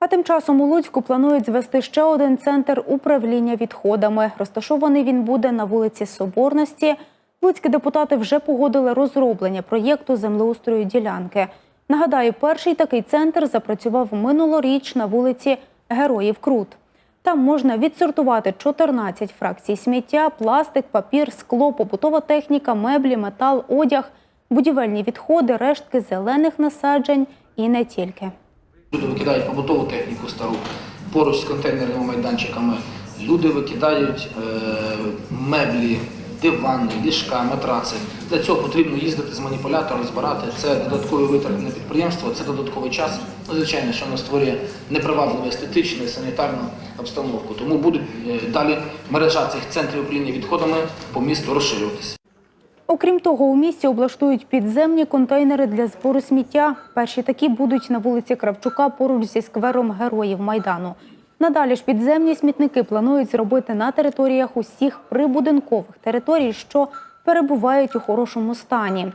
А тим часом у Луцьку планують звести ще один центр управління відходами. Розташований він буде на вулиці Соборності. Луцькі депутати вже погодили розроблення проєкту землеустрою ділянки. Нагадаю, перший такий центр запрацював минулоріч на вулиці Героїв Крут. Там можна відсортувати 14 фракцій сміття, пластик, папір, скло, побутова техніка, меблі, метал, одяг, будівельні відходи, рештки зелених насаджень і не тільки. Люди викидають побутову техніку стару поруч з контейнерними майданчиками. Люди викидають е, меблі, дивани, ліжка, матраци. Для цього потрібно їздити з маніпулятором, збирати. Це додаткові витрати на підприємство, це додатковий час. Ну, звичайно, що воно створює непривабливу естетичну і санітарну обстановку. Тому буде е, далі мережа цих центрів управління відходами по місту розширюватися. Окрім того, у місті облаштують підземні контейнери для збору сміття. Перші такі будуть на вулиці Кравчука поруч зі сквером Героїв Майдану. Надалі ж підземні смітники планують зробити на територіях усіх прибудинкових територій, що перебувають у хорошому стані.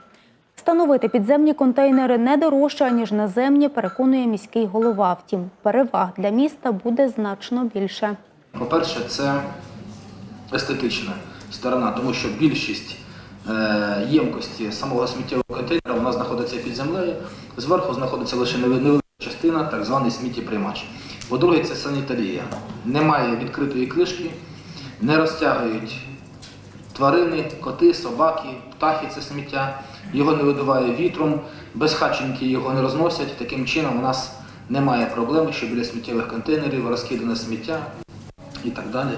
Встановити підземні контейнери не дорожче, ніж наземні, переконує міський голова. Втім, переваг для міста буде значно більше. По-перше, це естетична сторона, тому що більшість ємкості самого сміттєвого контейнера вона знаходиться під землею. Зверху знаходиться лише невелика частина, так званий сміттєприймач. По-друге, це санітарія. Немає відкритої кришки, не розтягують тварини, коти, собаки, птахи це сміття. Його не видуває вітром, безхатченки його не розносять. Таким чином, у нас немає проблеми, що біля сміттєвих контейнерів розкидане сміття і так далі.